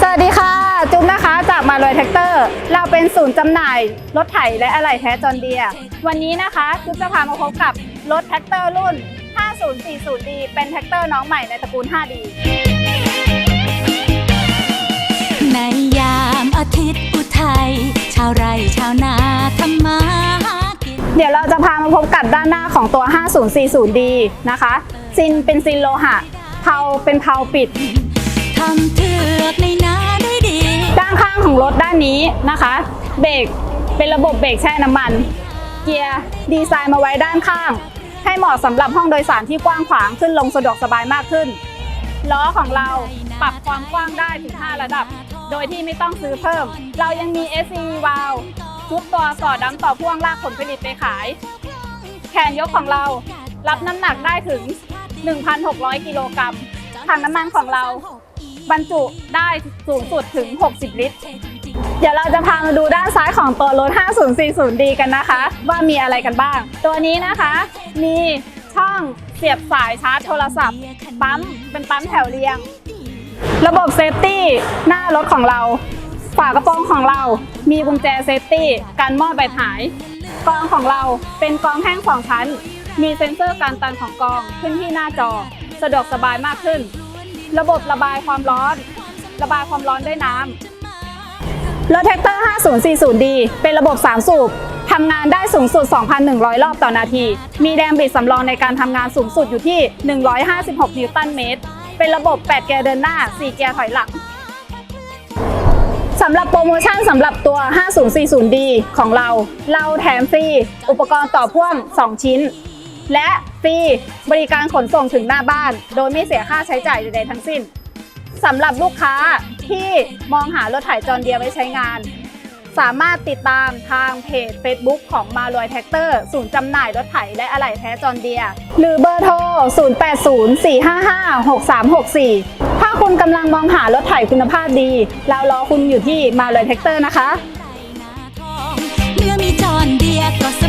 สวัสดีค่ะ จุ๊บนะคะจากมาลอยแท็กเตอร์ เราเป็นศูนย์จำหน่ายรถไถและอะไหล่แท้จอนเดีย วันนี้นะคะจุ๊บจะพามาพบกับรถแท็กเตอร์รุ่น 5040D เป็นแท็กเตอร์น้องใหม่ในตระกูล 5D ในยามอาทิตย์ จะพามาพบกับด้านหน้าของตัว 5040D นะคะ ซินเป็นซินโลหะ เพาเป็นเพาปิดทำเถือกในนาได้ดี ด้านข้างของรถด้านนี้นะคะ เบรกเป็นระบบเบรกแช่น้ำมัน เกียร์ดีไซน์มาไว้ด้านข้าง ให้เหมาะสำหรับห้องโดยสารที่กว้างขวางขึ้นลงสะดวกสบายมากขึ้น ล้อของเราปรับความกว้างได้ถึง 5 ระดับ โดยที่ไม่ต้องซื้อเพิ่ม เรายังมี SCV valve ชุ ดตัวสอดดังต่อพ่วงลากผลผลิตไปขาย แขนยกของเรารับน้ำหนักได้ถึง 1,600 กิโลกรัมถังน้ำมันของเราบรรจุได้สูงสุดถึง 60 ลิตร เดี๋ยวเราจะพามาดูด้านซ้ายของตัวรถ 5040D กันนะคะ ว่ามีอะไรกันบ้าง ตัวนี้นะคะ มีช่องเสียบสายชาร์จโทรศัพท์ ปั๊มเป็นปั๊มแถวเรียง ระบบเซฟตี้หน้ารถของเรา ฝากระโปรงของเรา มีกุญแจเซฟตี้การมอดใบหาย กองของเราเป็นกองแห้งสองชั้น มีเซ็นเซอร์การตันของกองขึ้นที่หน้าจอ สะดวกสบายมากขึ้น ระบบระบายความร้อน ระบายความร้อนด้วยน้ำรถแท็กเตอร์ 5040D เป็นระบบ 3 สูบทำงานได้สูงสุด 2,100 รอบต่อนาที มีแรงบิดสำรองในการทำงานสูงสุดอยู่ที่ 156 นิวตันเมตร เป็นระบบ 8 เกียร์เดินหน้า 4 เกียร์ถอยหลัง สำหรับโปรโมชั่นสำหรับตัว 5040D ของเรา เราแถมฟรี อุปกรณ์ต่อพ่วง 2 ชิ้น และฟรีบริการขนส่งถึงหน้าบ้าน โดยไม่เสียค่าใช้จ่ายใดๆทั้งสิ้นสำหรับลูกค้าที่มองหารถไถจอนเดียไว้ใช้งาน สามารถติดตามทางเพจ Facebook ของมารวยแท็กเตอร์ศูนย์จำหน่ายรถไถและอะไหล่แท้จอนเดีย หรือเบอร์โทร 0804556364 ถ้าคุณกำลังมองหารถไถคุณภาพดี เรารอคุณอยู่ที่มาเลยแท็กเตอร์นะคะ เมื่อมีจอนเดียก็ส